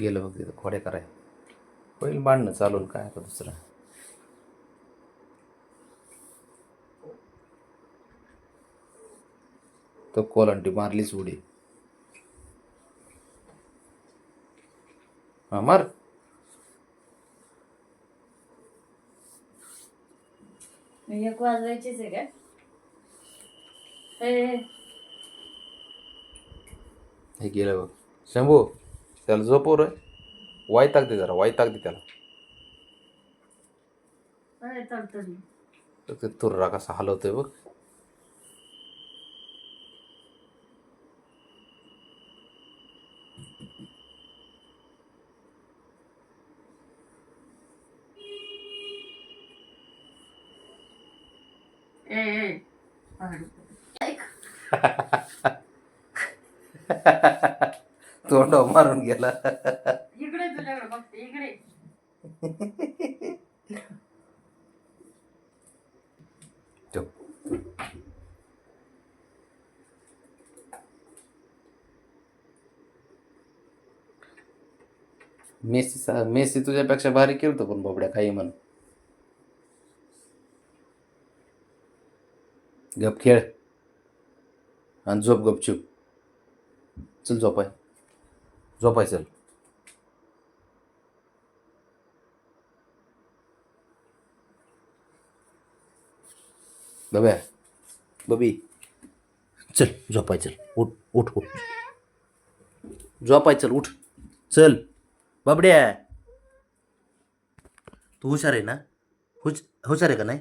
गेलं बघ तिथं खोड्या कराय होईल भांडणं चालून काय आता दुसरं. तो कोलांटी मारलीच उडी. हा मार. एक वाजवायचीच आहे का ए, हे गेलं बघ. शंभू. त्याला झोपव रे वायताक दे जरा वायताक दे त्याला. ते तुर्रा कसा हलवतोय बघ. ए, तोंड मारून गेला. इकडे तुझ्याकडे बघते इकडे. ठेव. मेसी सा- मेसी तुझ्यापेक्षा भारी खेळतो पण बाबड्या काही म्हण. गप खेळ. आणि झोप गपचूप चल झोपाय. झोपाय चल बब्या बबी. चल झोपाय चल उठ उठ उठ. झोपाय चल उठ. चल. बाबड्या. तू हुशार आहे ना? हुश हुशार आहे का नाही?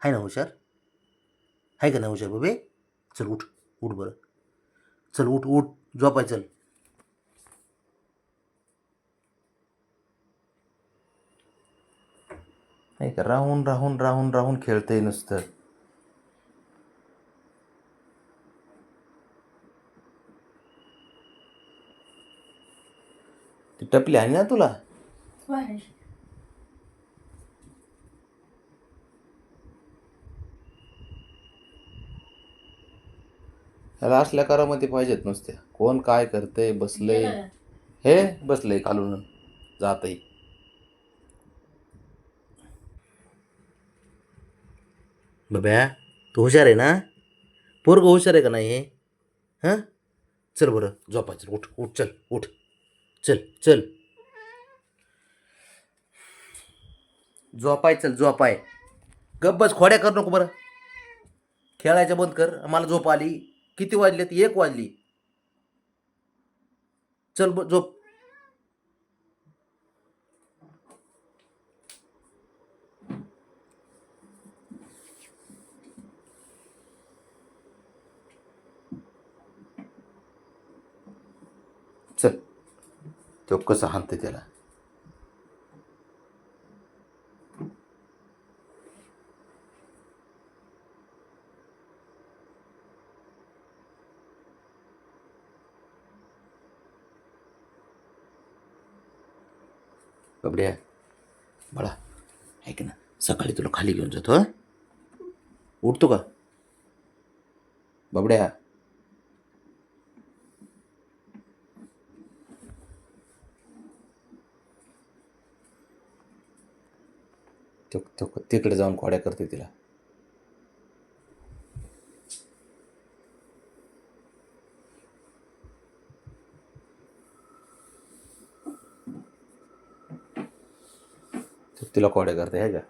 आहे ना हुशार? आहे का नाही हुशार बबे? चल उठ. उठ बरं. चल उठ उठ. झोपाय चल नाही का? राहून राहून राहून राहून खेळतंय नुसतं. ती टपली आहे ना तुला. त्याला असल्या करामध्ये पाहिजेत नुसत्या. कोण काय करतंय बसलंय. हे बसलंय खालून. जातही बब्या तू हुशार आहे ना? पोरगं हुशार आहे का नाही हे? हां? चल बरं झोपाय चल उठ उठ चल उठ. चल चल. झोपाय चल झोपाय. गब्बस खोड्या कर नको बरं. खेळायचं बंद कर. मला झोप आली. किती वाजली ती एक वाजली. चल ब- झोप. चल. तो कसं हाणते त्याला? बबड्या बाळा ऐक ना सकाळी तुला खाली घेऊन जातो उठतो का? बबड्या तो तो तिकडे जाऊन खोड्या करते तिला. तिला खोड्या करते आहे का?